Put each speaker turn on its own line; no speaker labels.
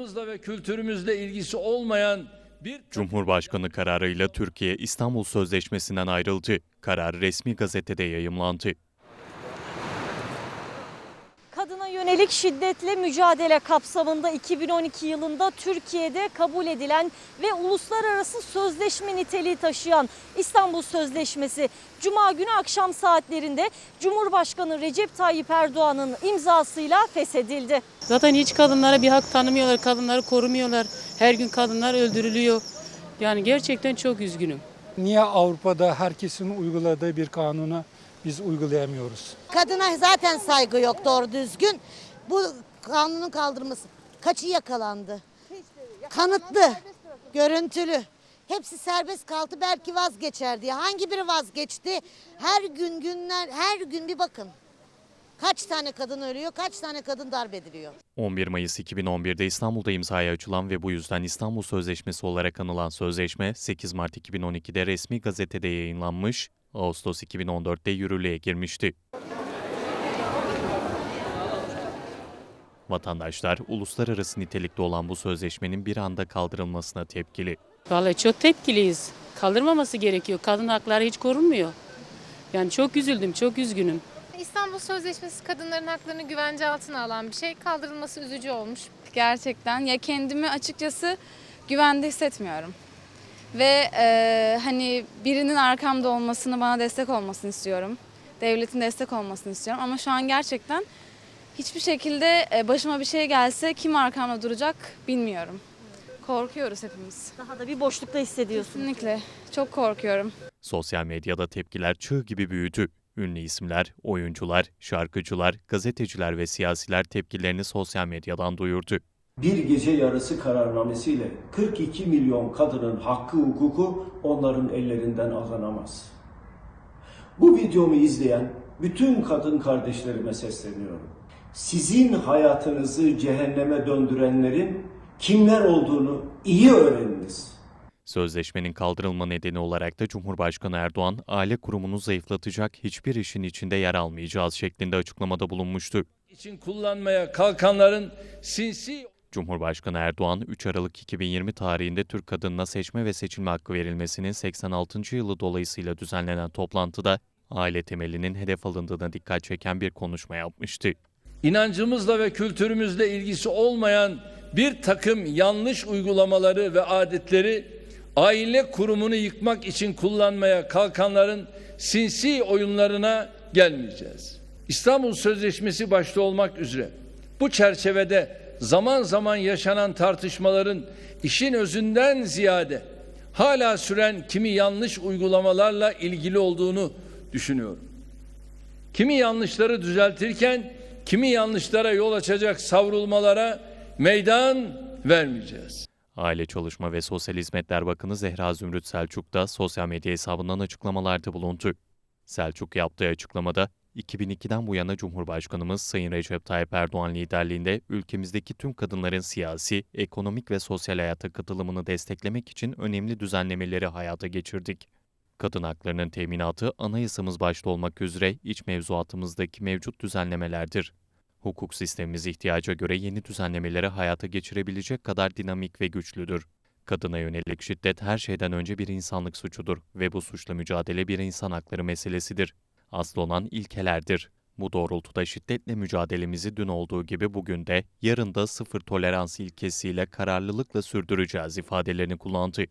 inancımızla ve kültürümüzle ilgisi olmayan bir
Cumhurbaşkanı kararıyla Türkiye İstanbul Sözleşmesi'nden ayrıldı. Karar resmi gazetede yayımlandı.
Kadına yönelik şiddetle mücadele kapsamında 2012 yılında Türkiye'de kabul edilen ve uluslararası sözleşme niteliği taşıyan İstanbul Sözleşmesi Cuma günü akşam saatlerinde Cumhurbaşkanı Recep Tayyip Erdoğan'ın imzasıyla feshedildi.
Zaten hiç kadınlara bir hak tanımıyorlar, kadınları korumuyorlar. Her gün kadınlar öldürülüyor. Yani gerçekten çok üzgünüm.
Niye Avrupa'da herkesin uyguladığı bir kanunu biz uygulayamıyoruz?
Kadına zaten saygı yok doğru düzgün. Bu kanunun kaldırması. Kaçı yakalandı? Kanıtlı, görüntülü. Hepsi serbest kaldı belki vazgeçer diye. Hangi biri vazgeçti? Her gün günler, her gün bir bakın. Kaç tane kadın ölüyor, kaç tane kadın darp ediliyor.
11 Mayıs 2011'de İstanbul'da imzaya açılan ve bu yüzden İstanbul Sözleşmesi olarak anılan sözleşme 8 Mart 2012'de resmi gazetede yayınlanmış, Ağustos 2014'te yürürlüğe girmişti. Vatandaşlar uluslararası nitelikte olan bu sözleşmenin bir anda kaldırılmasına tepkili.
Vallahi çok tepkiliyiz. Kaldırmaması gerekiyor. Kadın hakları hiç korunmuyor. Yani çok üzüldüm, çok üzgünüm.
İstanbul Sözleşmesi kadınların haklarını güvence altına alan bir şey. Kaldırılması üzücü olmuş.
gerçekten. Ya kendimi açıkçası güvende hissetmiyorum. Ve e, hani birinin arkamda olmasını, bana destek olmasını istiyorum. Devletin destek olmasını istiyorum. Ama şu an gerçekten hiçbir şekilde e, başıma bir şey gelse kim arkamda duracak bilmiyorum. Korkuyoruz hepimiz.
Daha da bir boşlukta hissediyorsun.
Kesinlikle. Çok korkuyorum.
Sosyal medyada tepkiler çığ gibi büyüdü. Ünlü isimler, oyuncular, şarkıcılar, gazeteciler ve siyasiler tepkilerini sosyal medyadan duyurdu.
Bir gece yarısı kararnamesiyle 42 milyon kadının hakkı hukuku onların ellerinden alınamaz. Bu videomu izleyen bütün kadın kardeşlerime sesleniyorum. Sizin hayatınızı cehenneme döndürenlerin kimler olduğunu iyi öğreniniz.
Sözleşmenin kaldırılma nedeni olarak da Cumhurbaşkanı Erdoğan, aile kurumunu zayıflatacak hiçbir işin içinde yer almayacağız şeklinde açıklamada bulunmuştu.
için kullanmaya kalkanların sinsi
Cumhurbaşkanı Erdoğan, 3 Aralık 2020 tarihinde Türk kadınına seçme ve seçilme hakkı verilmesinin 86. yılı dolayısıyla düzenlenen toplantıda aile temelinin hedef alındığına dikkat çeken bir konuşma yapmıştı.
inancımızla ve kültürümüzle ilgisi olmayan bir takım yanlış uygulamaları ve adetleri aile kurumunu yıkmak için kullanmaya kalkanların sinsi oyunlarına gelmeyeceğiz. İstanbul Sözleşmesi başta olmak üzere bu çerçevede zaman zaman yaşanan tartışmaların işin özünden ziyade hala süren kimi yanlış uygulamalarla ilgili olduğunu düşünüyorum. Kimi yanlışları düzeltirken kimi yanlışlara yol açacak savrulmalara meydan vermeyeceğiz.
Aile Çalışma ve Sosyal Hizmetler Bakanı Zehra Zümrüt Selçuk da sosyal medya hesabından açıklamalarda bulundu. Selçuk yaptığı açıklamada, 2002'den bu yana Cumhurbaşkanımız Sayın Recep Tayyip Erdoğan liderliğinde ülkemizdeki tüm kadınların siyasi, ekonomik ve sosyal hayata katılımını desteklemek için önemli düzenlemeleri hayata geçirdik. Kadın haklarının teminatı anayasamız başta olmak üzere iç mevzuatımızdaki mevcut düzenlemelerdir. Hukuk sistemimiz ihtiyaca göre yeni düzenlemeleri hayata geçirebilecek kadar dinamik ve güçlüdür. Kadına yönelik şiddet her şeyden önce bir insanlık suçudur ve bu suçla mücadele bir insan hakları meselesidir. Asıl olan ilkelerdir. Bu doğrultuda şiddetle mücadelemizi dün olduğu gibi bugün de, yarın da sıfır tolerans ilkesiyle kararlılıkla sürdüreceğiz ifadelerini kullandı.